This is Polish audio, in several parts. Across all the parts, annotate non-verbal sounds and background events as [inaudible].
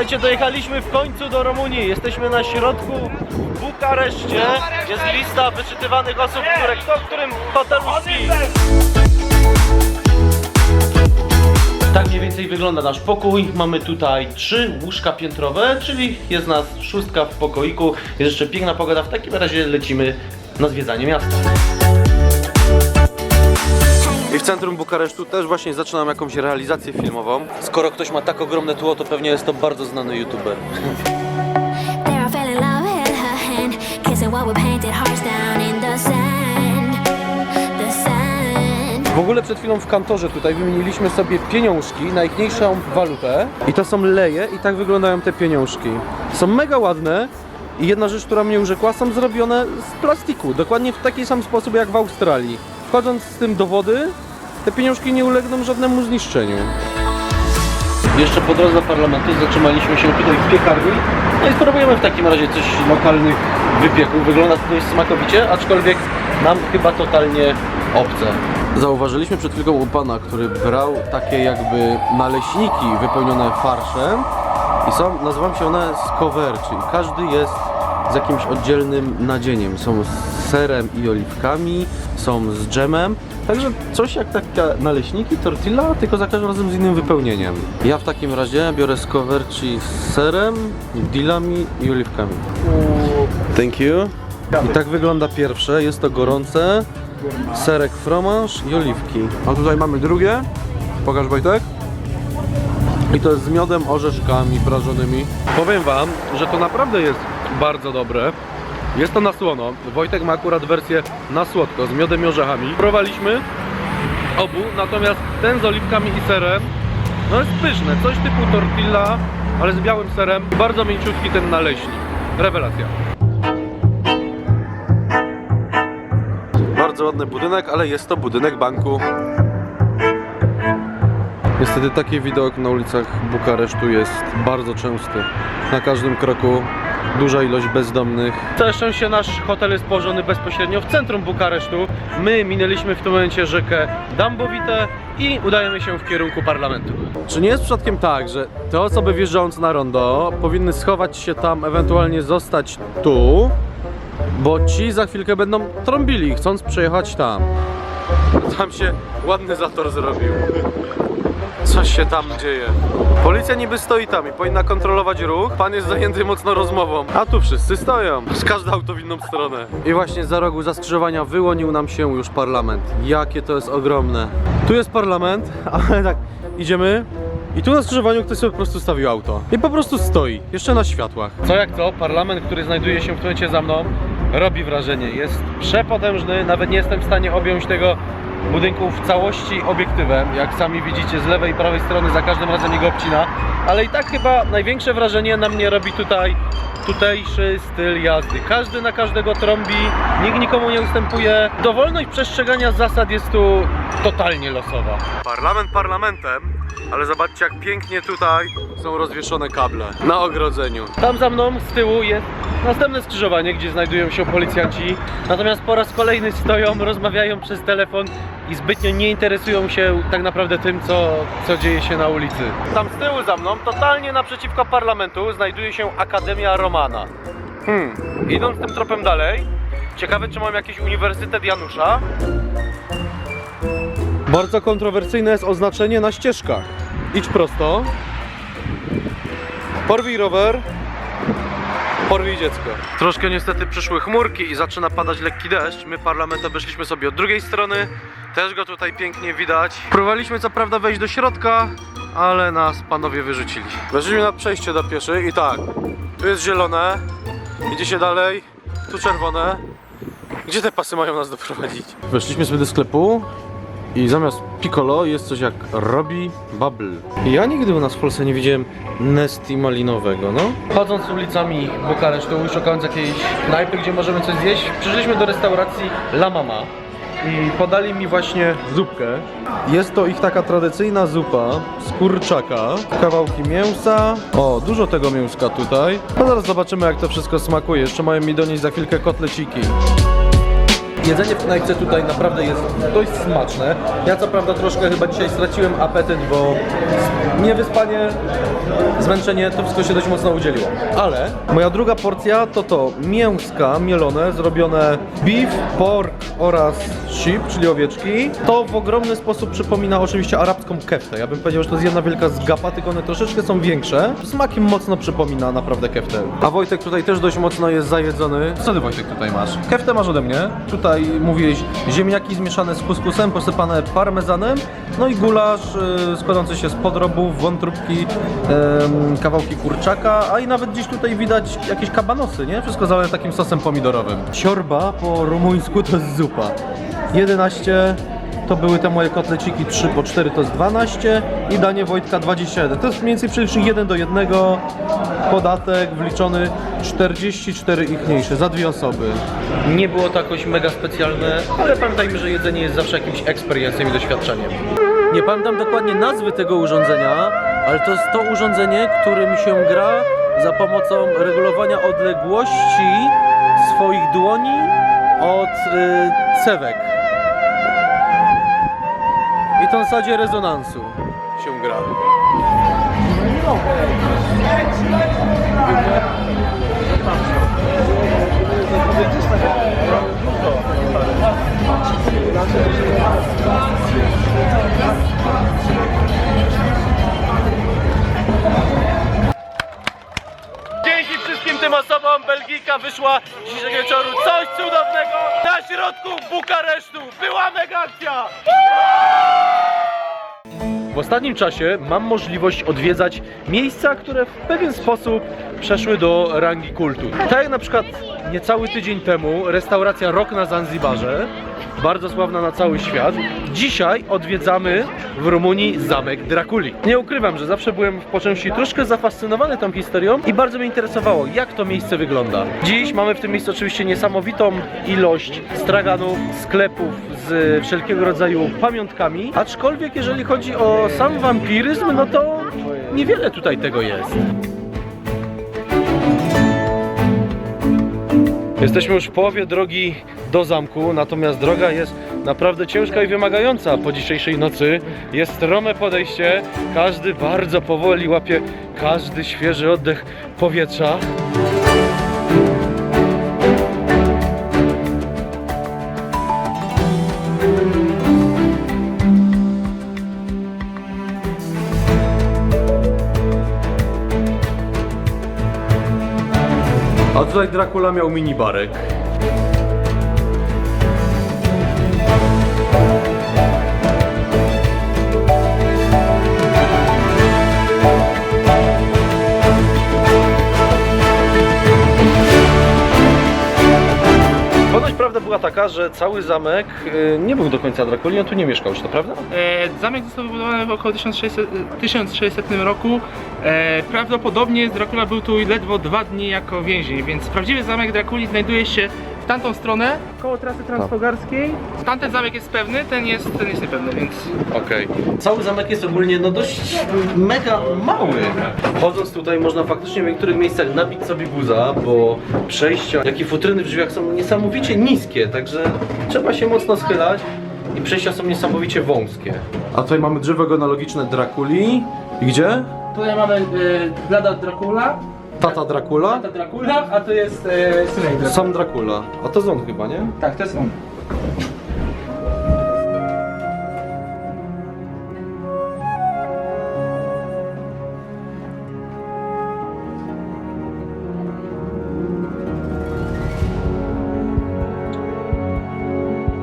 Słuchajcie, dojechaliśmy w końcu do Rumunii. Jesteśmy na środku w Bukareszcie. Jest lista wyczytywanych osób, które kto w którym hotelu śpi. Tak mniej więcej wygląda nasz pokój. Mamy tutaj trzy łóżka piętrowe, czyli jest nas szóstka w pokoiku. Jest jeszcze piękna pogoda. W takim razie lecimy na zwiedzanie miasta. I w centrum Bukaresztu też właśnie zaczynam jakąś realizację filmową. Skoro ktoś ma tak ogromne tło, to pewnie jest to bardzo znany youtuber. W ogóle przed chwilą w kantorze tutaj wymieniliśmy sobie pieniążki, najpiękniejszą walutę. I to są leje i tak wyglądają te pieniążki. Są mega ładne i jedna rzecz, która mnie urzekła, są zrobione z plastiku. Dokładnie w taki sam sposób jak w Australii. Wchodząc z tym do wody, te pieniążki nie ulegną żadnemu zniszczeniu. Jeszcze po drodze do parlamentu zatrzymaliśmy się tutaj w piekarni. No i spróbujemy w takim razie coś lokalnych wypieków. Wygląda to dość smakowicie, aczkolwiek nam chyba totalnie obce. Zauważyliśmy przed chwilą u pana, który brał takie jakby naleśniki wypełnione farszem i są, nazywają się one skower, czyli każdy jest z jakimś oddzielnym nadzieniem. Są z serem i oliwkami, są z dżemem, także coś jak takie naleśniki, tortilla, tylko za każdym razem z innym wypełnieniem. Ja w takim razie biorę skowerci z serem, dillami i oliwkami. Thank you. I tak wygląda pierwsze, jest to gorące, serek fromaż i oliwki. A tutaj mamy drugie, pokaż Wojtek. I to jest z miodem, orzeszkami prażonymi. Powiem wam, że to naprawdę jest bardzo dobre. Jest to na słono. Wojtek ma akurat wersję na słodko, z miodem i orzechami. Próbowaliśmy obu, natomiast ten z oliwkami i serem, no jest pyszne. Coś typu tortilla, ale z białym serem. Bardzo mięciutki ten naleśnik. Rewelacja. Bardzo ładny budynek, ale jest to budynek banku. Niestety taki widok na ulicach Bukaresztu jest bardzo częsty. Na każdym kroku duża ilość bezdomnych. Całe szczęście nasz hotel jest położony bezpośrednio w centrum Bukaresztu. My minęliśmy w tym momencie rzekę Dambowite i udajemy się w kierunku parlamentu. Czy nie jest przypadkiem tak, że te osoby wjeżdżając na rondo powinny schować się tam, ewentualnie zostać tu, bo ci za chwilkę będą trąbili, chcąc przejechać tam. Tam się ładny zator zrobił. Coś się tam dzieje. Policja niby stoi tam i powinna kontrolować ruch. Pan jest zajęty mocno rozmową. A tu wszyscy stoją. Z każde auto w inną stronę. I właśnie za rogu za skrzyżowania wyłonił nam się już parlament. Jakie to jest ogromne. Tu jest parlament, [laughs] ale tak idziemy. I tu na skrzyżowaniu ktoś sobie po prostu stawił auto. I po prostu stoi, jeszcze na światłach. Co jak co, parlament, który znajduje się w tym momencie za mną, robi wrażenie. Jest przepotężny, nawet nie jestem w stanie objąć tego budynku w całości obiektywem. Jak sami widzicie z lewej i prawej strony za każdym razem jego obcina. Ale i tak chyba największe wrażenie na mnie robi tutaj tutejszy styl jazdy. Każdy na każdego trąbi, nikt nikomu nie ustępuje. Dowolność przestrzegania zasad jest tu totalnie losowa. Parlament parlamentem, ale zobaczcie jak pięknie tutaj są rozwieszone kable na ogrodzeniu. Tam za mną z tyłu jest następne skrzyżowanie, gdzie znajdują się policjanci. Natomiast po raz kolejny stoją, rozmawiają przez telefon i zbytnio nie interesują się tak naprawdę tym, co, co dzieje się na ulicy. Tam z tyłu za mną, totalnie naprzeciwko parlamentu, znajduje się Akademia Romana. Hmm, idąc tym tropem dalej, ciekawe czy mam jakiś Uniwersytet Janusza. Bardzo kontrowersyjne jest oznaczenie na ścieżkach. Idź prosto. Porwij rower. Porwij dziecko. Troszkę niestety przyszły chmurki i zaczyna padać lekki deszcz. My parlament obeszliśmy sobie od drugiej strony. Też go tutaj pięknie widać. Próbowaliśmy co prawda wejść do środka, ale nas panowie wyrzucili. Weszliśmy na przejście dla pieszych i tak. Tu jest zielone. Idzie się dalej. Tu czerwone. Gdzie te pasy mają nas doprowadzić? Weszliśmy sobie do sklepu i zamiast piccolo jest coś jak Robi Bubble. Ja nigdy u nas w Polsce nie widziałem Nesti malinowego, no. Chodząc ulicami Bukaresztu, szukając jakiejś knajpy, gdzie możemy coś zjeść, przyszliśmy do restauracji La Mama. I podali mi właśnie zupkę. Jest to ich taka tradycyjna zupa z kurczaka, kawałki mięsa. O, dużo tego mięska tutaj. No zaraz zobaczymy jak to wszystko smakuje. Jeszcze mają mi donieść za chwilkę kotleciki. Jedzenie w knajpce tutaj naprawdę jest dość smaczne. Ja co prawda troszkę chyba dzisiaj straciłem apetyt, bo niewyspanie, zmęczenie, to wszystko się dość mocno udzieliło. Ale moja druga porcja to to mięska mielone, zrobione beef, pork oraz sheep, czyli owieczki. To w ogromny sposób przypomina oczywiście arabską keftę. Ja bym powiedział, że to jest jedna wielka zgapa, tylko one troszeczkę są większe. Smakiem mocno przypomina naprawdę keftę. A Wojtek tutaj też dość mocno jest zajedzony. Co ty Wojtek tutaj masz? Keftę masz ode mnie. Tutaj mówiłeś ziemniaki zmieszane z kuskusem, posypane parmezanem, no i gulasz y, składający się z podrobów, wątróbki, kawałki kurczaka, a i nawet gdzieś tutaj widać jakieś kabanosy, nie? Wszystko zalane takim sosem pomidorowym. Siorba po rumuńsku to jest zupa. 11 to były te moje kotleciki 3 po 4 to jest 12 i danie Wojtka 21. To jest mniej więcej przelicznik 1 do 1. Podatek wliczony 44 ich mniejsze za dwie osoby. Nie było to jakoś mega specjalne, ale pamiętajmy, że jedzenie jest zawsze jakimś eksperiencją i doświadczeniem. Nie pamiętam dokładnie nazwy tego urządzenia, ale to jest to urządzenie, którym się gra za pomocą regulowania odległości swoich dłoni od y, cewek. I to na zasadzie rezonansu się gra. Dzięki wszystkim tym osobom Belgika wyszła dzisiejszego wieczoru coś cudownego na środku Bukaresztu. Była mega akcja! W ostatnim czasie mam możliwość odwiedzać miejsca, które w pewien sposób przeszły do rangi kultu. Tak jak na przykład niecały tydzień temu restauracja Rok na Zanzibarze, bardzo sławna na cały świat. Dzisiaj odwiedzamy w Rumunii zamek Drakuli. Nie ukrywam, że zawsze byłem po części troszkę zafascynowany tą historią i bardzo mnie interesowało, jak to miejsce wygląda. Dziś mamy w tym miejscu oczywiście niesamowitą ilość straganów, sklepów z wszelkiego rodzaju pamiątkami, aczkolwiek jeżeli chodzi o sam wampiryzm, no to niewiele tutaj tego jest. Jesteśmy już w połowie drogi do zamku, natomiast droga jest naprawdę ciężka i wymagająca po dzisiejszej nocy. Jest strome podejście, każdy bardzo powoli łapie każdy świeży oddech powietrza. A tutaj Dracula miał mini była taka, że cały zamek y, nie był do końca Drakuli, on tu nie mieszkał, czy to prawda? E, Zamek został wybudowany w około 1600, e, 1600 roku. E, Prawdopodobnie Dracula był tu ledwo dwa dni jako więzień, więc prawdziwy zamek Drakuli znajduje się tamtą stronę, koło trasy transfogarskiej. Tamten zamek jest pewny, ten jest, ten jest niepewny, więc Okej. Cały zamek jest ogólnie no dość mega mały. Wchodząc tutaj można faktycznie w niektórych miejscach nabić sobie guza, bo przejścia, jak i futryny w drzwiach są niesamowicie niskie, także trzeba się mocno schylać i przejścia są niesamowicie wąskie. A tutaj mamy drzewo genealogiczne Drakuli. I gdzie? tutaj mamy e, Blada Dracula, Tata Dracula? Tata Dracula, a to jest e, synek Dracula. Sam Dracula. A to ząb chyba, nie? Tak, to jest on.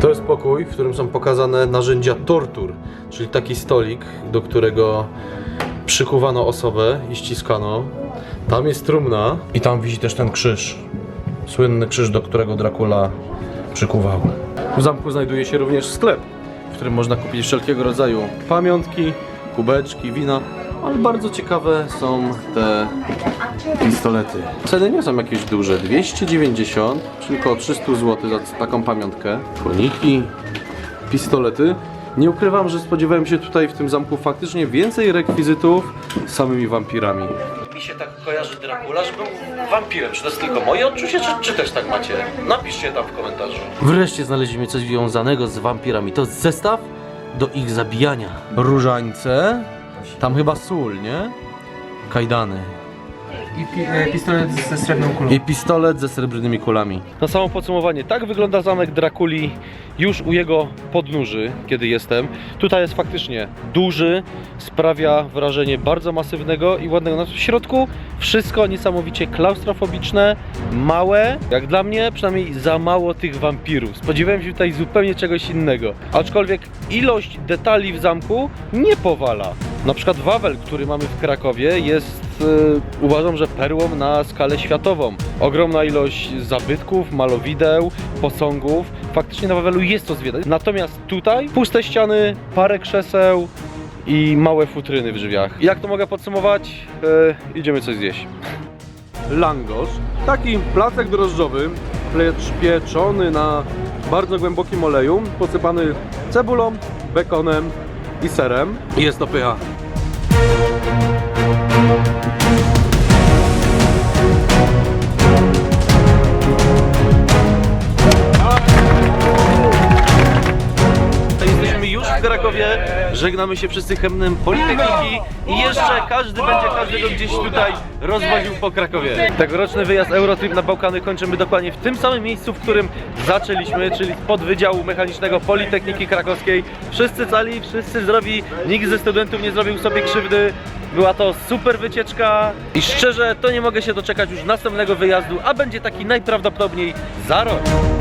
To jest pokój, w którym są pokazane narzędzia tortur, czyli taki stolik, do którego przykuwano osobę i ściskano. Tam jest trumna i tam wisi też ten krzyż. Słynny krzyż, do którego Dracula przykuwał. W zamku znajduje się również sklep, w którym można kupić wszelkiego rodzaju pamiątki, kubeczki, wina, ale bardzo ciekawe są te pistolety. Ceny nie są jakieś duże, 290, czyli około 300 zł za taką pamiątkę. Koniki, pistolety. Nie ukrywam, że spodziewałem się tutaj w tym zamku faktycznie więcej rekwizytów z samymi wampirami. Mi się tak kojarzy Dracula, że był wampirem. Czy to jest tylko moje odczucie, czy, czy też tak macie? Napiszcie tam w komentarzu. Wreszcie znaleźliśmy coś związanego z wampirami. To zestaw do ich zabijania. Różańce. Tam chyba sól, nie? Kajdany. I pi e, pistolet ze srebrną kulą. I pistolet ze srebrnymi kulami. Na samo podsumowanie, tak wygląda zamek Drakuli już u jego podnóży, kiedy jestem. Tutaj jest faktycznie duży, sprawia wrażenie bardzo masywnego i ładnego. Na w środku wszystko niesamowicie klaustrofobiczne, małe. Jak dla mnie przynajmniej za mało tych wampirów. Spodziewałem się tutaj zupełnie czegoś innego. Aczkolwiek ilość detali w zamku nie powala. Na przykład Wawel, który mamy w Krakowie jest e, uważam, że perłą na skalę światową. Ogromna ilość zabytków, malowideł, posągów. Faktycznie na Wawelu jest to zwiedzać. Natomiast tutaj puste ściany, parę krzeseł i małe futryny w drzwiach. Jak to mogę podsumować? E, idziemy coś zjeść. Langosz, taki placek drożdżowy, lecz pieczony na bardzo głębokim oleju, posypany cebulą, bekonem i serem. Jest to pycha. Jesteśmy już w Krakowie, żegnamy się wszyscy chemnem Politechniki i jeszcze każdy będzie każdego gdzieś tutaj rozwoził po Krakowie. Tegoroczny wyjazd Eurotrip na Bałkany kończymy dokładnie w tym samym miejscu, w którym zaczęliśmy, czyli pod Wydziału Mechanicznego Politechniki Krakowskiej. Wszyscy cali, wszyscy zdrowi, nikt ze studentów nie zrobił sobie krzywdy. Była to super wycieczka i szczerze to nie mogę się doczekać już następnego wyjazdu, a będzie taki najprawdopodobniej za rok.